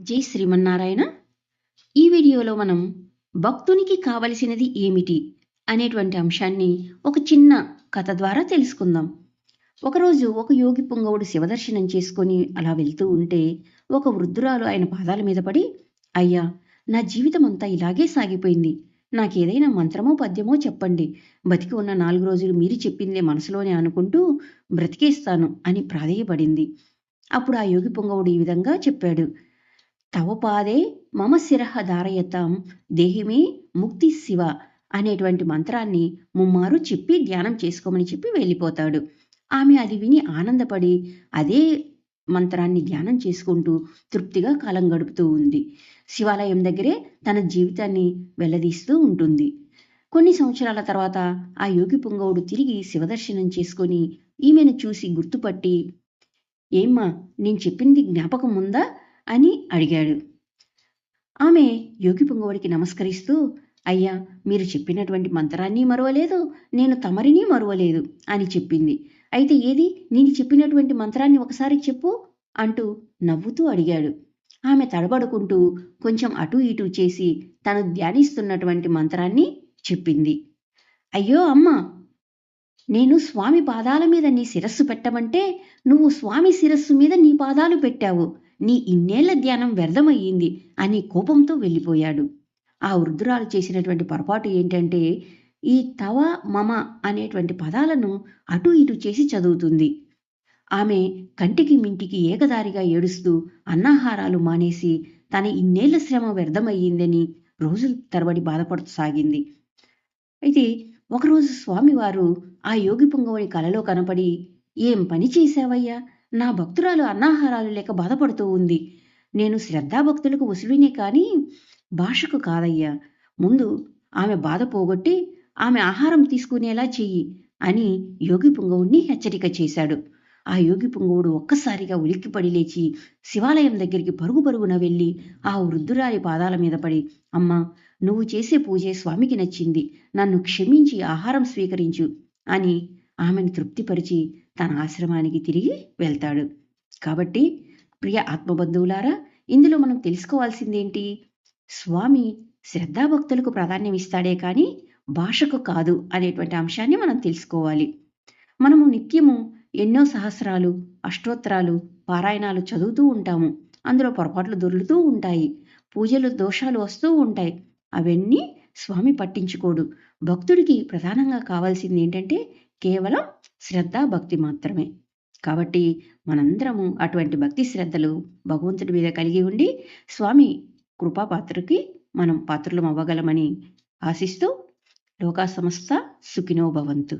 జై శ్రీమన్నారాయణ. ఈ వీడియోలో మనం భక్తునికి కావలసినది ఏమిటి అనేటువంటి అంశాన్ని ఒక చిన్న కథ ద్వారా తెలుసుకుందాం. ఒకరోజు ఒక యోగి పుంగవుడు శివదర్శనం చేసుకొని అలా వెళ్తూ ఉంటే ఒక వృద్ధురాలు ఆయన పాదాల మీద పడి అయ్యా నా జీవితం అంతా ఇలాగే సాగిపోయింది. నాకేదైనా మంత్రమో పద్యమో చెప్పండి. బతికి ఉన్న నాలుగు రోజులు మీరు చెప్పిందే మనసులోనే అనుకుంటూ బ్రతికేస్తాను అని ప్రాధేయపడింది. అప్పుడు ఆ యోగి పొంగవుడు ఈ విధంగా చెప్పాడు. తవ పాదే మమ శిరహ ధారయతాం దేహిమే ముక్తి శివ అనేటువంటి మంత్రాన్ని ముమ్మారు చెప్పి ధ్యానం చేసుకోమని చెప్పి వెళ్ళిపోతాడు. ఆమె అది విని ఆనందపడి అదే మంత్రాన్ని ధ్యానం చేసుకుంటూ తృప్తిగా కాలం గడుపుతూ ఉంది. శివాలయం దగ్గరే తన జీవితాన్ని వెల్లదీస్తూ ఉంటుంది. కొన్ని సంవత్సరాల తర్వాత ఆ యోగి పుంగవుడు తిరిగి శివదర్శనం చేసుకొని ఈమెను చూసి గుర్తుపట్టి ఏమ్మా నేను చెప్పింది జ్ఞాపకం ఉందా? అని అడిగాడు. ఆమె యోగి పుంగవుడికి నమస్కరిస్తూ అయ్యా మీరు చెప్పినటువంటి మంత్రాన్ని మరువలేదు నేను తమరిని మరువలేదు అని చెప్పింది. అయితే ఏది? నేను చెప్పినటువంటి మంత్రాన్ని ఒకసారి చెప్పు అంటూ నవ్వుతూ అడిగాడు. ఆమె తడబడుకుంటూ కొంచెం అటు ఇటు చేసి తను ధ్యానిస్తున్నటువంటి మంత్రాన్ని చెప్పింది. అయ్యో అమ్మ నేను స్వామి పాదాల మీద నీ శిరస్సు పెట్టమంటే నువ్వు స్వామి శిరస్సు మీద నీ పాదాలు పెట్టావు. నీ ఇన్నేళ్ళ ధ్యానం వ్యర్థమయ్యింది అని కోపంతో వెళ్ళిపోయాడు. ఆ వృద్ధురాలు చేసినటువంటి పొరపాటు ఏంటంటే ఈ తవ మమ అనేటువంటి పదాలను అటు ఇటు చేసి చదువుతుంది. ఆమె కంటికి మింటికి ఏకదారిగా ఏడుస్తూ అన్నాహారాలు మానేసి తన ఇన్నేళ్ళ శ్రమ వ్యర్థమయ్యిందని రోజుల తరబడి బాధపడసాగింది అయితే ఒకరోజు స్వామివారు ఆ యోగి పొంగవుని కలలో కనపడి ఏం పని చేశావయ్యా? నా భక్తురాలు అన్నాహారాలు లేక బాధపడుతూ ఉంది. నేను శ్రద్ధాభక్తులకు వసుడినే కానీ భాషకు కాదయ్యా. ముందు ఆమె బాధ పోగొట్టి ఆమె ఆహారం తీసుకునేలా చెయ్యి అని యోగి పుంగవుణ్ణి హెచ్చరిక చేశాడు. ఆ యోగి పుంగవుడు ఒక్కసారిగా ఉలిక్కిపడి లేచి శివాలయం దగ్గరికి పరుగు పరుగున వెళ్ళి ఆ వృద్ధురాలి పాదాల మీద పడి అమ్మా నువ్వు చేసే పూజే స్వామికి నచ్చింది. నన్ను క్షమించి ఆహారం స్వీకరించు అని ఆమెను తృప్తిపరిచి తన ఆశ్రమానికి తిరిగి వెళ్తాడు. కాబట్టి ప్రియ ఆత్మబంధువులారా ఇందులో మనం తెలుసుకోవాల్సిందేంటి? స్వామి శ్రద్ధాభక్తులకు ప్రాధాన్యం ఇస్తాడే కానీ భాషకు కాదు అనేటువంటి అంశాన్ని మనం తెలుసుకోవాలి. మనము నిత్యము ఎన్నో సహస్రాలు అష్టోత్తరాలు పారాయణాలు చదువుతూ ఉంటాము. అందులో పొరపాట్లు దొరులుతూ ఉంటాయి. పూజలు దోషాలు వస్తూ ఉంటాయి. అవన్నీ స్వామి పట్టించుకోడు. భక్తుడికి ప్రధానంగా కావాల్సింది ఏంటంటే కేవలం శ్రద్ధ భక్తి మాత్రమే. కాబట్టి మనందరము అటువంటి భక్తి శ్రద్ధలు భగవంతుడి మీద కలిగి ఉండి స్వామి కృపాపాత్రకి మనం పాత్రలం అవ్వగలమని ఆశిస్తూ లోకా సంస్థ సుఖినో భవంతు.